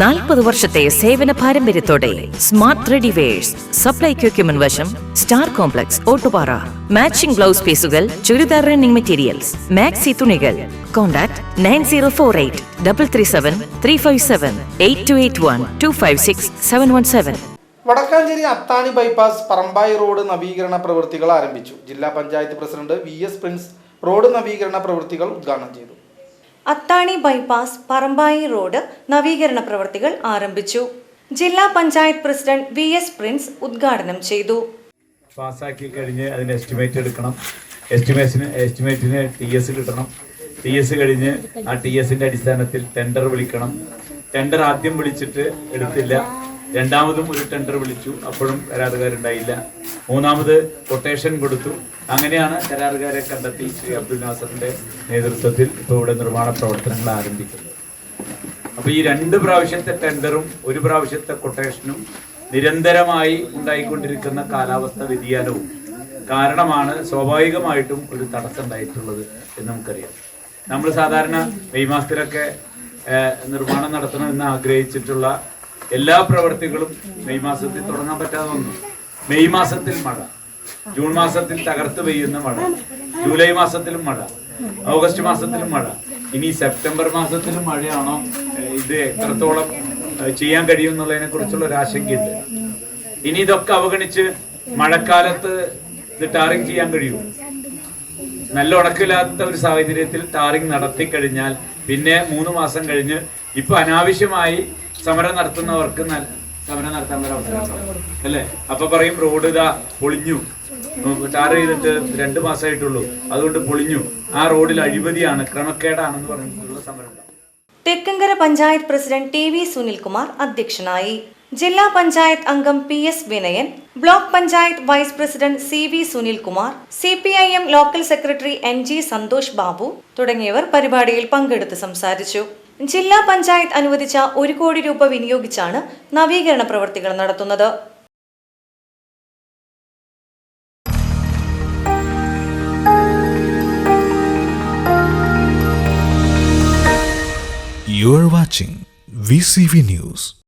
നാൽപ്പത് വർഷത്തെ സേവന പാരമ്പര്യത്തോടെ smart ready wears supply equipment വശം star complex Ottupara. Matching blouse പീസുകൾ ചുരിദാർ റണ്ണിംഗ് മെറ്റീരിയൽസ്. മാക്സി തുണികൾ. Contact nine zero four eight double three seven three five seven eight two eight one two five six seven one seven. Vadakkanchery Athani bypass Parambayi road നവീകരണ പ്രവൃത്തികൾ ആരംഭിച്ചു. ജില്ലാ panchayat president V S Prince road നവീകരണ പ്രവൃത്തികൾ ഉദ്ഘാടനം ചെയ്തു. അത്താണി bypass Parambayi road നവീകരണ പ്രവൃത്തികൾ ആരംഭിച്ചു. ജില്ലാ panchayat president V S Prince ഉദ്ഘാടനം ചെയ്തു. പാസ്സാക്കി കഴിഞ്ഞ് അതിന് എസ്റ്റിമേറ്റ് എടുക്കണം. എസ്റ്റിമേഷന് എസ്റ്റിമേറ്റിന് ടി എസ് കിട്ടണം. ടി എസ് കഴിഞ്ഞ് ആ ടി എസിന്റെ അടിസ്ഥാനത്തിൽ ടെൻഡർ വിളിക്കണം. ടെൻഡർ ആദ്യം വിളിച്ചിട്ട് എടുത്തില്ല. രണ്ടാമതും ഒരു ടെൻഡർ വിളിച്ചു. അപ്പോഴും കരാറുകാരുണ്ടായില്ല. മൂന്നാമത് കൊട്ടേഷൻ കൊടുത്തു. അങ്ങനെയാണ് കരാറുകാരെ കണ്ടെത്തി ശ്രീ അബ്ദുൽ നാസറിന്റെ നേതൃത്വത്തിൽ ഇപ്പോൾ ഇവിടെ നിർമ്മാണ പ്രവർത്തനങ്ങൾ ആരംഭിക്കുന്നത്. അപ്പൊ ഈ രണ്ട് പ്രാവശ്യത്തെ ടെൻഡറും ഒരു പ്രാവശ്യത്തെ കൊട്ടേഷനും നിരന്തരമായി ഉണ്ടായിക്കൊണ്ടിരിക്കുന്ന കാലാവസ്ഥ വ്യതിയാനവും കാരണമാണ് സ്വാഭാവികമായിട്ടും ഒരു തടസ്സം ഉണ്ടായിട്ടുള്ളത് എന്ന് നമുക്കറിയാം. നമ്മൾ സാധാരണ മെയ് മാസത്തിലൊക്കെ നിർമ്മാണം നടത്തണമെന്ന് ആഗ്രഹിച്ചിട്ടുള്ള എല്ലാ പ്രവൃത്തികളും മെയ് മാസത്തിൽ തുടങ്ങാൻ പറ്റാതെ വന്നു. മെയ് മാസത്തിൽ മഴ ജൂൺ മാസത്തിൽ തകർത്ത് പെയ്യുന്ന മഴ ജൂലൈ മാസത്തിലും മഴ ഓഗസ്റ്റ് മാസത്തിലും മഴ. ഇനി സെപ്റ്റംബർ മാസത്തിലും മഴയാണോ? ഇത് എത്രത്തോളം ചെയ്യാൻ കഴിയും എന്നുള്ളതിനെ കുറിച്ചുള്ള ഒരു ആശങ്കയുണ്ട്. ഇനി ഇതൊക്കെ അവഗണിച്ച് മഴക്കാലത്ത് ഇത് ടാറിങ് ചെയ്യാൻ കഴിയും നല്ല ഉണക്കില്ലാത്ത ഒരു സാഹചര്യത്തിൽ ടാറിങ് നടത്തി കഴിഞ്ഞാൽ പിന്നെ മൂന്ന് മാസം കഴിഞ്ഞ് ഇപ്പൊ അനാവശ്യമായി സമരം നടത്തുന്നവർക്ക് സമരം നടത്താൻ വരെ അവസരം. അല്ലേ? അപ്പൊ പറയും റോഡ് ഇതാ പൊളിഞ്ഞു. ടാർ ചെയ്തിട്ട് രണ്ട് മാസമായിട്ടുള്ളൂ അതുകൊണ്ട് പൊളിഞ്ഞു. ആ റോഡിൽ അഴിമതിയാണ് ക്രമക്കേടാണെന്ന് പറഞ്ഞിട്ടുള്ള സമരം. Thekkankara panchayat president T V Sunilkumar അധ്യക്ഷനായി. ജില്ലാ പഞ്ചായത്ത് അംഗം P S Vinayan block panchayat vice president C V Sunilkumar C P I M local secretary N G Santhosh Babu തുടങ്ങിയവർ പരിപാടിയിൽ പങ്കെടുത്ത് സംസാരിച്ചു. ജില്ലാ പഞ്ചായത്ത് അനുവദിച്ച ഒരു കോടി രൂപ വിനിയോഗിച്ചാണ് നവീകരണ പ്രവർത്തികൾ നടത്തുന്നത് You are watching VCV News.